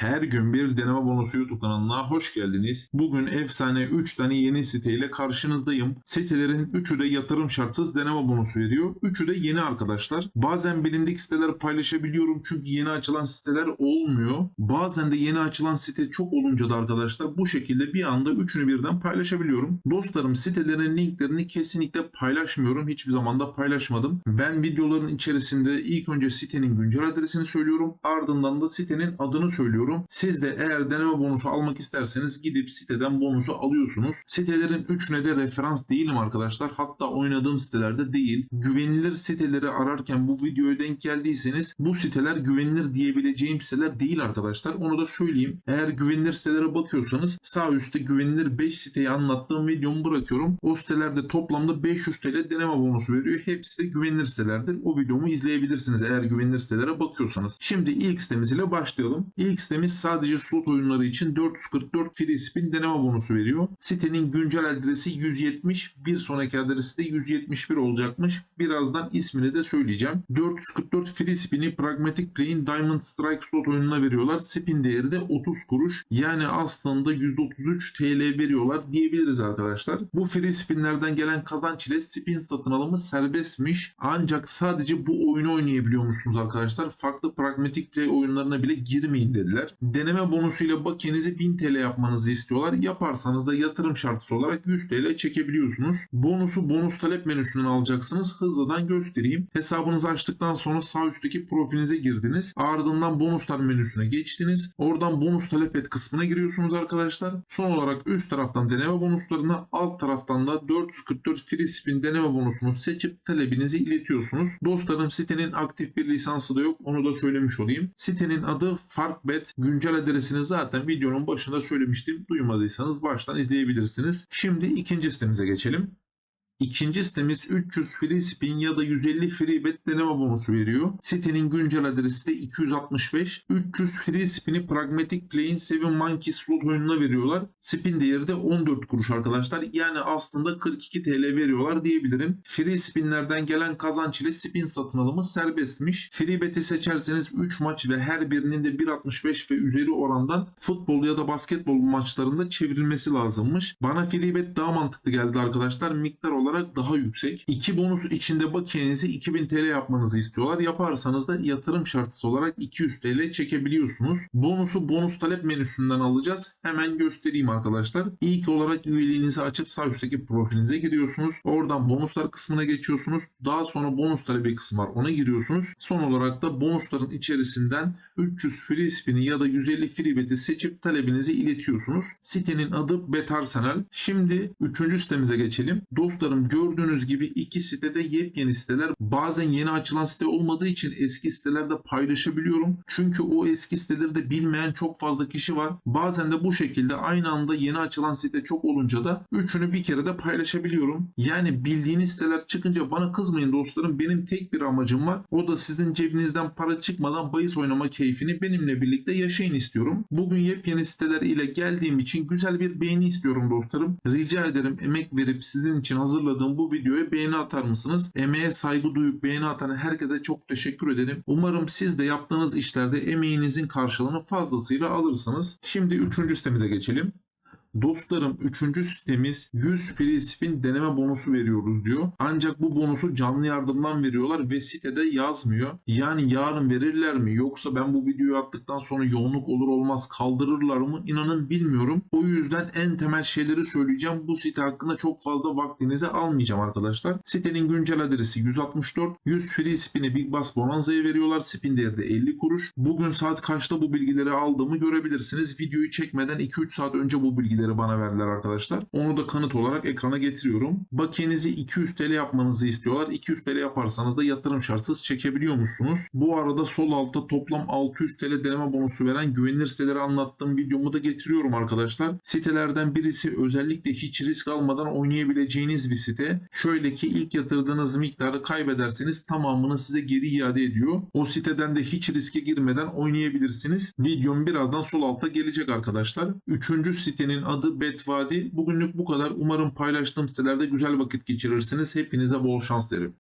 Her gün bir deneme bonusu YouTube kanalına hoş geldiniz. Bugün efsane 3 tane yeni siteyle karşınızdayım. Sitelerin 3'ü de yatırım şartsız deneme bonusu veriyor. 3'ü de yeni arkadaşlar. Bazen bilindik siteler paylaşabiliyorum çünkü yeni açılan siteler olmuyor. Bazen de yeni açılan site çok olunca da arkadaşlar bu şekilde bir anda üçünü birden paylaşabiliyorum. Dostlarım sitelerin linklerini kesinlikle paylaşmıyorum. Hiçbir zaman da paylaşmadım. Ben videoların içerisinde ilk önce sitenin güncel adresini söylüyorum. Ardından da sitenin adını söylüyorum. Siz de eğer deneme bonusu almak isterseniz gidip siteden bonusu alıyorsunuz. Sitelerin üçüne de referans değilim arkadaşlar. Hatta oynadığım sitelerde değil. Güvenilir siteleri ararken bu videoya denk geldiyseniz bu siteler güvenilir diyebileceğim siteler değil arkadaşlar. Onu da söyleyeyim. Eğer güvenilir sitelere bakıyorsanız sağ üstte güvenilir 5 siteyi anlattığım videomu bırakıyorum. O sitelerde toplamda 500 TL deneme bonusu veriyor. Hepsi de güvenilir sitelerdir. O videomu izleyebilirsiniz eğer güvenilir sitelere bakıyorsanız. Şimdi ilk sitemiz ile başlayalım. İlk sitemiz sadece slot oyunları için 444 free spin deneme bonusu veriyor. Sitenin güncel adresi 170. Bir sonraki adresi de 171 olacakmış. Birazdan ismini de söyleyeceğim. 444 free spin'i Pragmatic Play'in Diamond Strike slot oyununa veriyorlar. Spin değeri de 30 kuruş. Yani aslında %33 TL veriyorlar diyebiliriz arkadaşlar. Bu free spinlerden gelen kazanç ile spin satın alımı serbestmiş. Ancak sadece bu oyunu oynayabiliyor musunuz arkadaşlar? Farklı Pragmatic Play oyunlarına bile girmeyin dediler. Deneme bonusuyla bakiyenizi 1000 TL yapmanızı istiyorlar. Yaparsanız da yatırım şartısı olarak 100 TL çekebiliyorsunuz. Bonusu bonus talep menüsünden alacaksınız. Hızlıdan göstereyim. Hesabınızı açtıktan sonra sağ üstteki profilinize girdiniz. Ardından bonuslar menüsüne geçtiniz. Oradan bonus talep et kısmına giriyorsunuz arkadaşlar. Son olarak üst taraftan deneme bonuslarına alt taraftan da 444 free spin deneme bonusunu seçip talebinizi iletiyorsunuz. Dostlarım sitenin aktif bir lisansı da yok. Onu da söylemiş olayım. Sitenin adı Farkbet. Güncel adresini zaten videonun başında söylemiştim. Duymadıysanız baştan izleyebilirsiniz. Şimdi ikinci sitemize geçelim. İkinci sitemiz 300 free spin ya da 150 free bet deneme bonusu veriyor. Sitenin güncel adresi de 265. 300 free spin'i Pragmatic Play'in Seven Monkey slot oyununa veriyorlar. Spin değeri de 14 kuruş arkadaşlar. Yani aslında 42 TL veriyorlar diyebilirim. Free spinlerden gelen kazanç ile spin satın alımı serbestmiş. Free bet'i seçerseniz 3 maç ve her birinin de 1.65 ve üzeri orandan futbol ya da basketbol maçlarında çevrilmesi lazımmış. Bana free bet daha mantıklı geldi arkadaşlar. Miktar olarak daha yüksek. İki bonus içinde bakiyenizi 2000 TL yapmanızı istiyorlar. Yaparsanız da yatırım şartısı olarak 200 TL çekebiliyorsunuz. Bonusu bonus talep menüsünden alacağız. Hemen göstereyim arkadaşlar. İlk olarak üyeliğinizi açıp sağ üstteki profilinize giriyorsunuz. Oradan bonuslar kısmına geçiyorsunuz. Daha sonra bonus talebi kısmı var. Ona giriyorsunuz. Son olarak da bonusların içerisinden 300 free spin'i ya da 150 free bet'i seçip talebinizi iletiyorsunuz. Sitenin adı Bet Arsenal. Şimdi 3. sitemize geçelim. Dostlarım gördüğünüz gibi iki sitede yepyeni siteler. Bazen yeni açılan site olmadığı için eski sitelerde paylaşabiliyorum. Çünkü o eski siteleri de bilmeyen çok fazla kişi var. Bazen de bu şekilde aynı anda yeni açılan site çok olunca da üçünü bir kere de paylaşabiliyorum. Yani bildiğiniz siteler çıkınca bana kızmayın dostlarım. Benim tek bir amacım var. O da sizin cebinizden para çıkmadan bahis oynama keyfini benimle birlikte yaşayın istiyorum. Bugün yepyeni siteler ile geldiğim için güzel bir beğeni istiyorum dostlarım. Rica ederim emek verip sizin için hazırladığım bu videoya beğeni atar mısınız? Emeğe saygı duyup beğeni atan herkese çok teşekkür ederim. Umarım siz de yaptığınız işlerde emeğinizin karşılığını fazlasıyla alırsınız. Şimdi üçüncü sitemize geçelim. Dostlarım 3. sitemiz 100 free spin deneme bonusu veriyoruz diyor. Ancak bu bonusu canlı yardımdan veriyorlar ve sitede yazmıyor. Yani yarın verirler mi yoksa ben bu videoyu attıktan sonra yoğunluk olur olmaz kaldırırlar mı inanın bilmiyorum. O yüzden en temel şeyleri söyleyeceğim. Bu site hakkında çok fazla vaktinizi almayacağım arkadaşlar. Sitenin güncel adresi 164. 100 free spin'i Big Bass Bonanza'ya veriyorlar. Spin değeri de 50 kuruş. Bugün saat kaçta bu bilgileri aldığımı görebilirsiniz. Videoyu çekmeden 2-3 saat önce bu bilgileri bilgileri bana verdiler arkadaşlar. Onu da kanıt olarak ekrana getiriyorum. Bakiyenizi 200 TL yapmanızı istiyorlar. 200 TL yaparsanız da yatırım şartsız çekebiliyormuşsunuz. Bu arada sol altta toplam 600 TL deneme bonusu veren güvenilir siteleri anlattığım videomu da getiriyorum arkadaşlar. Sitelerden birisi özellikle hiç risk almadan oynayabileceğiniz bir site. Şöyle ki ilk yatırdığınız miktarı kaybederseniz tamamını size geri iade ediyor. O siteden de hiç riske girmeden oynayabilirsiniz. Videom birazdan sol altta gelecek arkadaşlar. Üçüncü sitenin adı Betvadi. Bugünlük bu kadar. Umarım paylaştığım sitelerde güzel vakit geçirirsiniz. Hepinize bol şans derim.